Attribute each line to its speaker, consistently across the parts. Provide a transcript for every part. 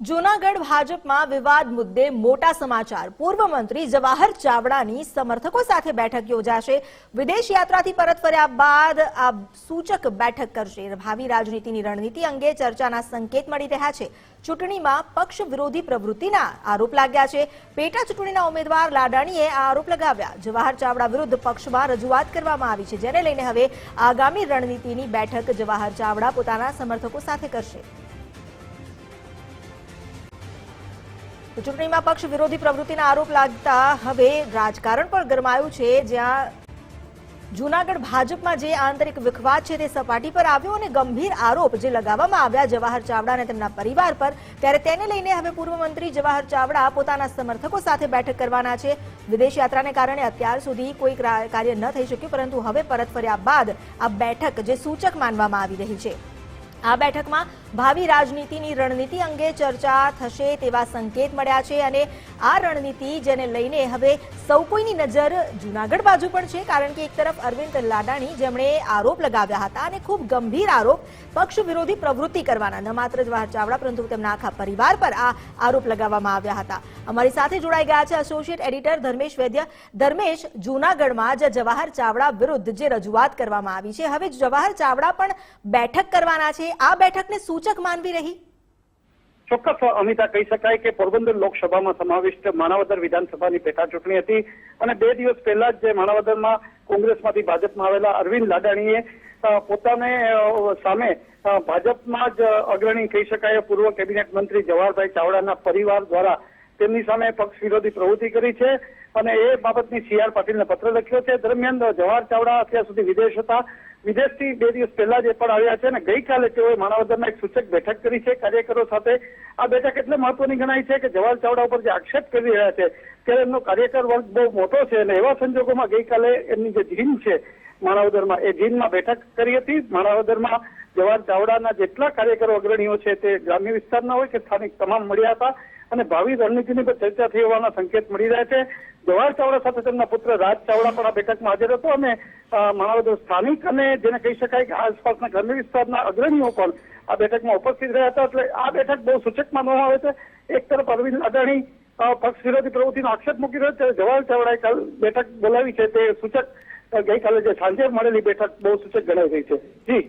Speaker 1: જૂનાગઢ ભાજપમાં વિવાદ મુદ્દે મોટા સમાચાર. પૂર્વ મંત્રી જવાહર ચાવડાની સમર્થકો સાથે બેઠક યોજાશે. વિદેશ યાત્રાથી પરત ફર્યા બાદ આ સૂચક બેઠક કરશે. ભાવિ રાજનીતિની રણનીતિ અંગે ચર્ચાના સંકેત મળી રહ્યા છે. ચૂંટણીમાં પક્ષ વિરોધી પ્રવૃત્તિના આરોપ લાગ્યા છે. પેટા ચૂંટણીના ઉમેદવાર લાડાણીએ આ આરોપ લગાવ્યા. જવાહર ચાવડા વિરુદ્ધ પક્ષમાં રજૂઆત કરવામાં આવી છે. જેને લઈને હવે આગામી રણનીતિની બેઠક જવાહર ચાવડા પોતાના સમર્થકો સાથે કરશે. ચૂંટણીમાં પક્ષ વિરોધી પ્રવૃત્તિના આરોપ લાગતા હવે રાજકારણ પણ ગરમાયું છે. જ્યાં જૂનાગઢ ભાજપમાં જે આંતરિક વિખવાદ છે તે સપાટી પર આવ્યો અને ગંભીર આરોપ જે લગાવવામાં આવ્યા જવાહર ચાવડા અને તેમના પરિવાર પર, ત્યારે તેને લઈને હવે પૂર્વ મંત્રી જવાહર ચાવડા પોતાના સમર્થકો સાથે બેઠક કરવાના છે. વિદેશ યાત્રાને કારણે અત્યાર સુધી કોઈ ક્રા- કાર્ય ન થઈ શક્યું, પરંતુ હવે પરત ફર્યા બાદ આ બેઠક જે સૂચક માનવામાં આવી રહી છે. આ બેઠકમાં ભાવિ રાજનીતિની રણનીતિ અંગે ચર્ચા થશે તેવા સંકેત મળ્યા છે અને આ રણનીતિ જેને લઈને હવે સૌ કોઈની નજર જૂનાગઢ બાજુ પણ છે, કારણ કે એક તરફ અરવિંદ લાડાણી જેમણે આરોપ લગાવ્યા હતા અને ખૂબ ગંભીર આરોપ પક્ષ વિરોધી પ્રવૃત્તિ કરવાના, ન માત્ર જવાહર ચાવડા પરંતુ તેમના આખા પરિવાર પર આ આરોપ લગાવવામાં આવ્યા હતા. અમારી સાથે જોડાઈ ગયા છે એસોસિએટ એડિટર ધર્મેશ વૈદ્ય. ધર્મેશ, જૂનાગઢમાં જે જવાહર ચાવડા વિરુદ્ધ જે રજૂઆત કરવામાં આવી છે, હવે જવાહર ચાવડા પણ બેઠક કરવાના છે આ બેઠકને સૂચક માનવી રહી?
Speaker 2: ચોક્કસ, અમિતા, કહી શકાય કે પોરબંદર લોકસભામાં સમાવિષ્ટ માણાવદર વિધાનસભાની પેટા ચૂંટણી હતી અને બે દિવસ પહેલા જ માણાવદરમાં કોંગ્રેસમાંથી ભાજપમાં આવેલા અરવિંદ લાડાણીએ પોતાને સામે ભાજપમાં જ અગ્રણી, કહી શકાય, પૂર્વ કેબિનેટ મંત્રી જવાહરભાઈ ચાવડાના પરિવાર દ્વારા તેમની સામે પક્ષ વિરોધી પ્રવૃત્તિ કરી છે અને એ બાબતની સી આર પાટીલને પત્ર લખ્યો છે. દરમિયાન જવાહર ચાવડા અત્યાર સુધી વિદેશ હતા. વિદેશથી બે દિવસ પહેલા જે પણ આવ્યા છે અને ગઈકાલે તેઓએ માણાવદરમાં એક સૂચક બેઠક કરી છે. કાર્યકરો સાથે આ બેઠક એટલે મહત્વની ગણાય છે કે જવાહર ચાવડા ઉપર જે આક્ષેપ કરી રહ્યા છે ત્યારે એમનો કાર્યકર વર્ગ બહુ મોટો છે અને એવા સંજોગોમાં ગઈકાલે એમની જે જીમ છે, માણાવદરમાં, એ જીમમાં બેઠક કરી હતી. માણાવદરમાં જવાહર ચાવડાના જેટલા કાર્યકરો અગ્રણીઓ છે તે ગ્રામ્ય વિસ્તારના હોય કે સ્થાનિક તમામ મળ્યા હતા અને ભાવિ રણનીતિની પર ચર્ચા થઈ હોવાના સંકેત મળી રહ્યા છે. જવાહર ચાવડા સાથે તેમના પુત્ર રાજ ચાવડા પણ આ બેઠકમાં હાજર હતો અને માણાવદર સ્થાનિક અને જેને કહી શકાય કે આસપાસના ગ્રામ્ય વિસ્તારના અગ્રણીઓ પણ આ બેઠકમાં ઉપસ્થિત રહ્યા હતા. એટલે આ બેઠક બહુ સૂચક માનવામાં આવે છે એક તરફ અરવિંદ અદાણી પક્ષ વિરોધી પ્રવૃત્તિનો આક્ષેપ મૂકી રહ્યો છે. જવાહર ચાવડાએ કાલ બેઠક બોલાવી છે. તે સૂચક ગઈકાલે જે સાંજે મળેલી બેઠક બહુ સૂચક ગણાઈ રહી છે. જી.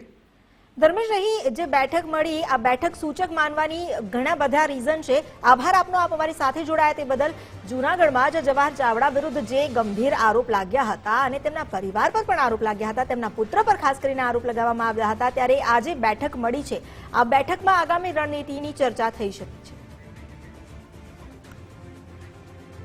Speaker 1: ધર્મેશ રહી જે બેઠક મળી, આ બેઠક સૂચક માનવાની ઘણા બધા રીઝન છે. આભાર આપનો. આપ અમારી સાથે જોડાયા તે બદલ. જૂનાગઢમાં જે જવાહર ચાવડા વિરુદ્ધ જે ગંભીર આરોપ લાગ્યા હતા અને તેમના પરિવાર પર પણ આરોપ લાગ્યા હતા, તેમના પુત્ર પર ખાસ કરીને આરોપ લગાવવામાં આવ્યા હતા, ત્યારે આજે બેઠક મળી છે, આ બેઠકમાં આગામી રણનીતિની ચર્ચા થઈ શકે છે.